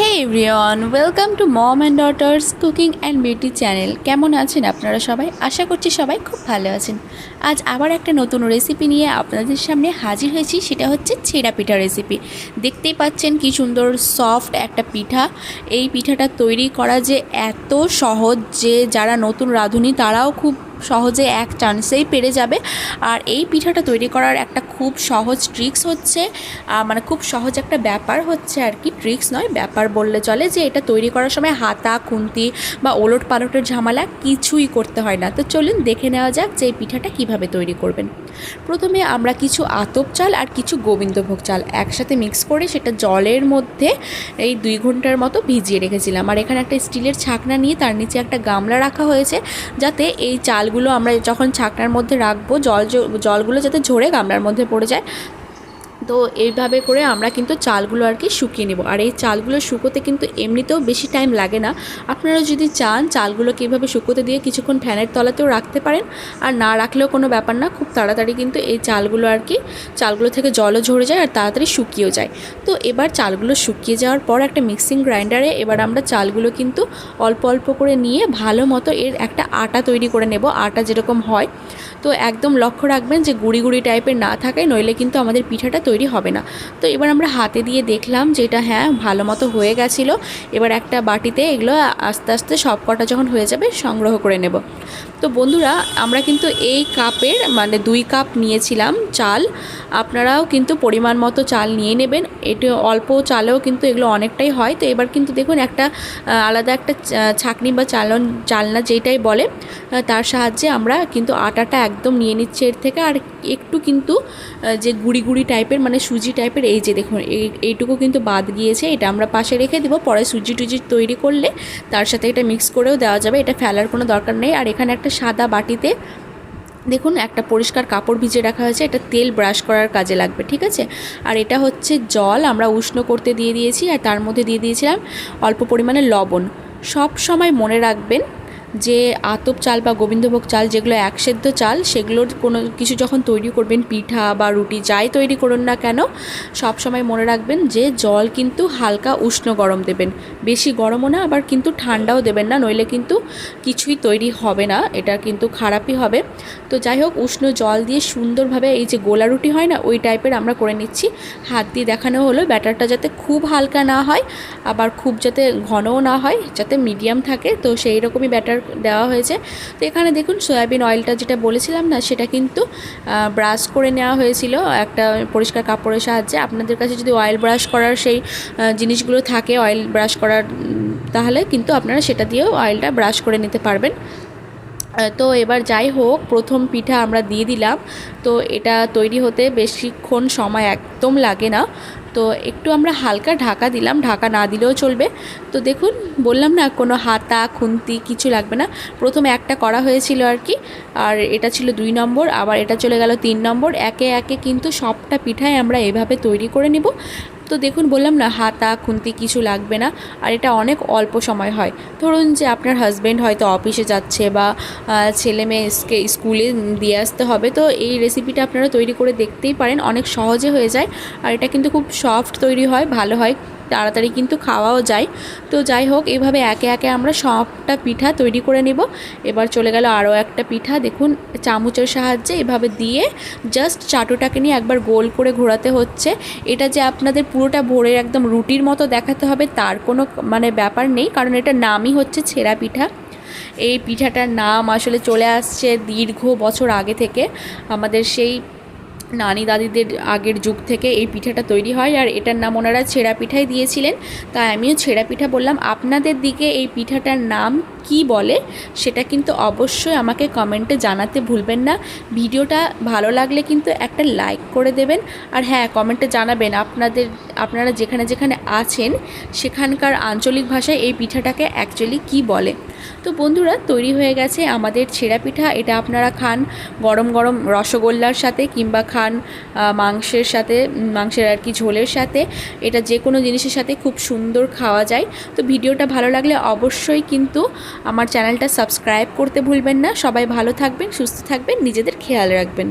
Hey everyone welcome to mom and daughters cooking and beauty channel কেমন আছেন আপনারা সবাই? আশা করছি সবাই খুব ভালো আছেন। আজ আবার একটা নতুন রেসিপি নিয়ে আপনাদের সামনে হাজির হয়েছি, সেটা হচ্ছে ছেঁড়া পিঠা রেসিপি দেখতেই পাচ্ছেন কি সুন্দর সফট একটা পিঠা। এই পিঠাটা তৈরি করা যে এত সহজ যে যারা নতুন রাঁধুনি, তারাও খুব সহজে এক চান্সেই পেরে যাবে। আর এই পিঠাটা তৈরি করার একটা খুব সহজ ট্রিক্স হচ্ছে মানে খুব সহজ একটা ব্যাপার হচ্ছে আর কি। ট্রিক্স নয়, ব্যাপার বললে চলে যে এটা তৈরি করার সময় হাতা, খুন্তি বা ওলট পালটের ঝামেলা কিছুই করতে হয় না। তো চলুন দেখে নেওয়া যাক যে এই পিঠাটা কীভাবে তৈরি করবেন। প্রথমে আমরা কিছু আতপ চাল আর কিছু গোবিন্দভোগ চাল একসাথে মিক্স করে সেটা জলের মধ্যে এই দুই ঘণ্টার মতো ভিজিয়ে রেখেছিলাম। আর এখানে একটা স্টিলের ছাকনা নিয়ে তার নিচে একটা গামলা রাখা হয়েছে, যাতে এই চালগুলো আমরা যখন ছাকনার মধ্যে রাখব জল জলগুলো যাতে ঝরে গামলার মধ্যে পড়ে যায় তো এইভাবে করে আমরা কিন্তু চালগুলো আর কি শুকিয়ে নেব। আর এই চালগুলো শুকোতে কিন্তু এমনিতেও বেশি টাইম লাগে না। আপনারা যদি চান চালগুলোকে এইভাবে শুকোতে দিয়ে কিছুক্ষণ ফ্যানের তলাতেও রাখতে পারেন। আর না রাখলেও কোনো ব্যাপার না, খুব তাড়াতাড়ি কিন্তু এই চালগুলো আর কি, চালগুলো থেকে জলও ঝরে যায় আর তাড়াতাড়ি শুকিয়েও যায়। তো এবার চালগুলো শুকিয়ে যাওয়ার পর একটা মিক্সিং গ্রাইন্ডারে এবার আমরা চালগুলো কিন্তু অল্প অল্প করে নিয়ে ভালো মতো এর একটা আটা তৈরি করে নেব। আটা যেরকম হয় তো একদম লক্ষ্য রাখবেন যে গুঁড়ি গুঁড়ি টাইপের না থাকে নইলে কিন্তু আমাদের পিঠাটা তৈরি হবে না। তো এবার আমরা হাতে দিয়ে দেখলাম যে এটা হ্যাঁ ভালো মতো হয়ে গেছিল। এবার একটা বাটিতে এগুলো আস্তে আস্তে সব কটা যখন হয়ে যাবে সংগ্রহ করে নেব। তো বন্ধুরা, আমরা কিন্তু এই কাপের মানে দুই কাপ নিয়েছিলাম চাল। আপনারাও কিন্তু পরিমাণ মতো চাল নিয়ে নেবেন। এটি অল্প চালেও কিন্তু এগুলো অনেকটাই হয়। তো এবার কিন্তু দেখুন, একটা আলাদা একটা ছাঁকনি বা চালন, চালনা যেটাই বলে তার সাহায্যে আমরা কিন্তু আটাটা একদম নিয়ে নিচ্ছি। এর থেকে আর একটু কিন্তু যে গুড়ি গুড়ি টাইপের মানে সুজি টাইপের, এই যে দেখুন, এই, এইটুকু কিন্তু বাদ গিয়েছে। এটা আমরা পাশে রেখে দেবো। পরে সুজি টুজি তৈরি করলে তার সাথে এটা মিক্স করেও দেওয়া যাবে। এটা ফেলার কোনো দরকার নেই। আর এখানে একটা সাদা বাটিতে দেখুন, একটা পরিষ্কার কাপড় ভিজে রাখা হয়েছে। এটা তেল ব্রাশ করার কাজে লাগবে, ঠিক আছে? আর এটা হচ্ছে জল, আমরা উষ্ণ করতে দিয়ে দিয়েছি, আর তার মধ্যে দিয়ে দিয়েছিলাম অল্প পরিমাণে লবণ। সব সময় মনে রাখবেন যে আতপ চাল বা গোবিন্দভোগ চাল যেগুলো একসেদ্ধ চাল, সেগুলোর কোনো কিছু যখন তৈরি করবেন, পিঠা বা রুটি যাই তৈরি করুন না কেন, সব সময় মনে রাখবেন যে জল কিন্তু হালকা উষ্ণ গরম দেবেন। বেশি গরমও না, আবার কিন্তু ঠান্ডাও দেবেন না, নইলে কিন্তু কিছুই তৈরি হবে না, এটা কিন্তু খারাপই হবে। তো যাই হোক, উষ্ণ জল দিয়ে সুন্দরভাবে এই যে গোলা রুটি হয় না, ওই টাইপের আমরা করে নিচ্ছি। হাত দিয়ে দেখানো হলো, ব্যাটারটা যাতে খুব হালকা না হয়, আবার খুব যাতে ঘনও না হয়, যাতে মিডিয়াম থাকে, তো সেই রকমই ব্যাটার দেওয়া হয়েছে। তো এখানে দেখুন, সয়াবিন অয়েলটা যেটা বলেছিলাম না, সেটা কিন্তু ব্রাশ করে নেওয়া হয়েছিল। একটা পরিষ্কার কাপড়ের সাহায্যে। আপনাদের কাছে যদি অয়েল ব্রাশ করার সেই জিনিসগুলো থাকে অয়েল ব্রাশ করার তাহলে কিন্তু আপনারা সেটা দিয়েও অয়েলটা ব্রাশ করে নিতে পারবেন। তো এবার যাই হোক, প্রথম পিঠা আমরা দিয়ে দিলাম। তো এটা তৈরি হতে বেশিক্ষণ সময় একদম লাগে না। তো একটু আমরা হালকা ঢাকা দিলাম, ঢাকা না দিলেও চলবে। তো দেখুন, বললাম না কোনো হাতা, খুন্তি কিছু লাগবে না। প্রথমে একটা করা হয়েছিল আর কি, আর এটা ছিল দুই নম্বর, আবার এটা চলে গেল তিন নম্বর। একে একে কিন্তু সবটা পিঠাই আমরা এভাবে তৈরি করে নিব। তো দেখুন, বললাম না, হাতা, খুন্তি কিছু লাগবে না, আর এটা অনেক অল্প সময় হয়। ধরুন যে আপনার হাজব্যান্ড হয়তো অফিসে যাচ্ছে বা ছেলে মেয়েকে স্কুলে দিয়ে আসতে হবে, তো এই রেসিপিটা আপনারা তৈরি করে দেখতেই পারেন, অনেক সহজে হয়ে যায়, আর এটা কিন্তু খুব সফট তৈরি হয়, ভালো হয়। তাড়াতাড়ি কিন্তু খাওয়াও যায়। তো যাই হোক, এভাবে একে একে আমরা সবটা পিঠা তৈরি করে নেব। এবার চলে গেল আরও একটা পিঠা। দেখুন, চামচের সাহায্যে এভাবে দিয়ে জাস্ট চাটুটাকে নিয়ে একবার গোল করে ঘোরাতে হচ্ছে। এটা যে আপনাদের পুরোটা ভরে একদম রুটির মতো দেখাতে হবে, তার কোনো মানে ব্যাপার নেই, কারণ এটা নামই হচ্ছে ছেঁড়া পিঠা। এই পিঠাটার নাম আসলে চলে আসছে দীর্ঘ বছর আগে থেকে। আমাদের সেই নানি দাদিদের আগের যুগ থেকে এই পিঠাটা তৈরি হয় আর এটার নাম ওনারা ছেঁড়া পিঠাই দিয়েছিলেন। তাই আমিও ছেঁড়া পিঠা বললাম, আপনাদের দিকে এই পিঠাটার নাম কি বলে সেটা কিন্তু অবশ্যই আমাকে কমেন্টে জানাতে ভুলবেন না। ভিডিওটা ভালো লাগলে কিন্তু একটা লাইক করে দেবেন। আর হ্যাঁ কমেন্টে জানাবেন আপনাদের আপনারা যেখানে যেখানে আছেন, সেখানকার আঞ্চলিক ভাষায় এই পিঠাটাকে অ্যাকচুয়ালি কি বলে? তো বন্ধুরা, তৈরি হয়ে গেছে আমাদের ছেঁড়া পিঠা। এটা আপনারা খান গরম গরম রসগোল্লার সাথে কিংবা খান মাংসের সাথে মাংসের আর কি ঝোলের সাথে। এটা যে কোনো জিনিসের সাথে খুব সুন্দর খাওয়া যায়। তো ভিডিওটা ভালো লাগলে অবশ্যই কিন্তু আমার চ্যানেলটা সাবস্ক্রাইব করতে ভুলবেন না। সবাই ভালো থাকবেন, সুস্থ থাকবেন, নিজেদের খেয়াল রাখবেন।